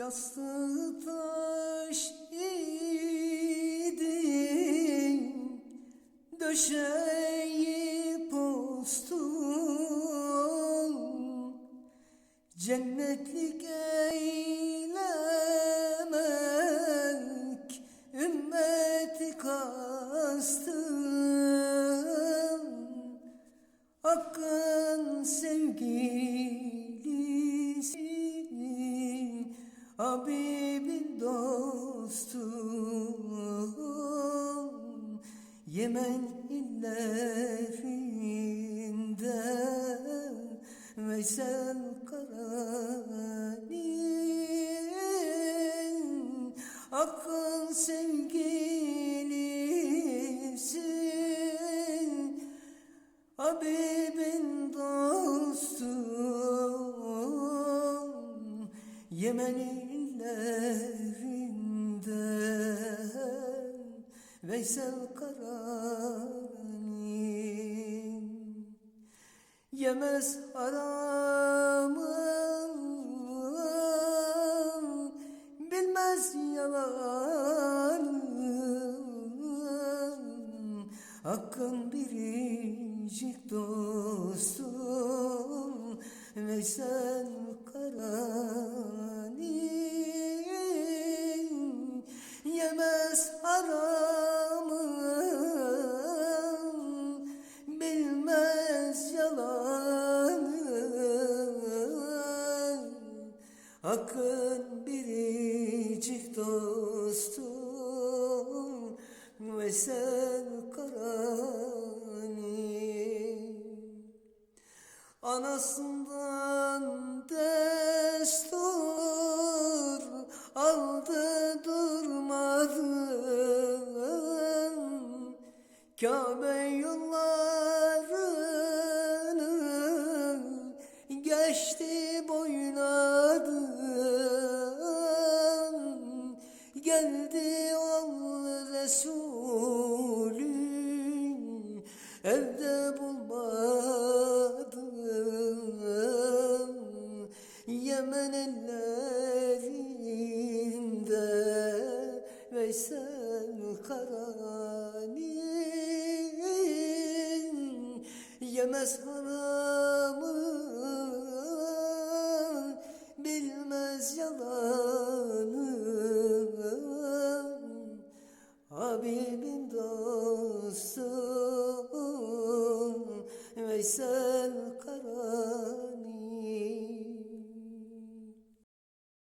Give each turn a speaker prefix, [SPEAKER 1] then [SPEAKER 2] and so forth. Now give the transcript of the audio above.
[SPEAKER 1] Yastığı taş idi Döşeyi postun Cennetlik eylemek Ümmeti kastım. Hakkın sevgilisi Habibin dostu. Yemen illerinde Veysel Karani. Hakkın sevgilisi. Habibin dostu. Yemen illerinde Veysel Karani Yemez haramı Bilmez yalanı Hakkın biricik dostum Veysel Karani Hakkın biricik dostum Veysel Karani Anasından destur aldı durmadı Kabe yollarını geçti من الذين Veysel Karani Yemez haramı Bilmez yalanı Habibim dostum Veysel Karani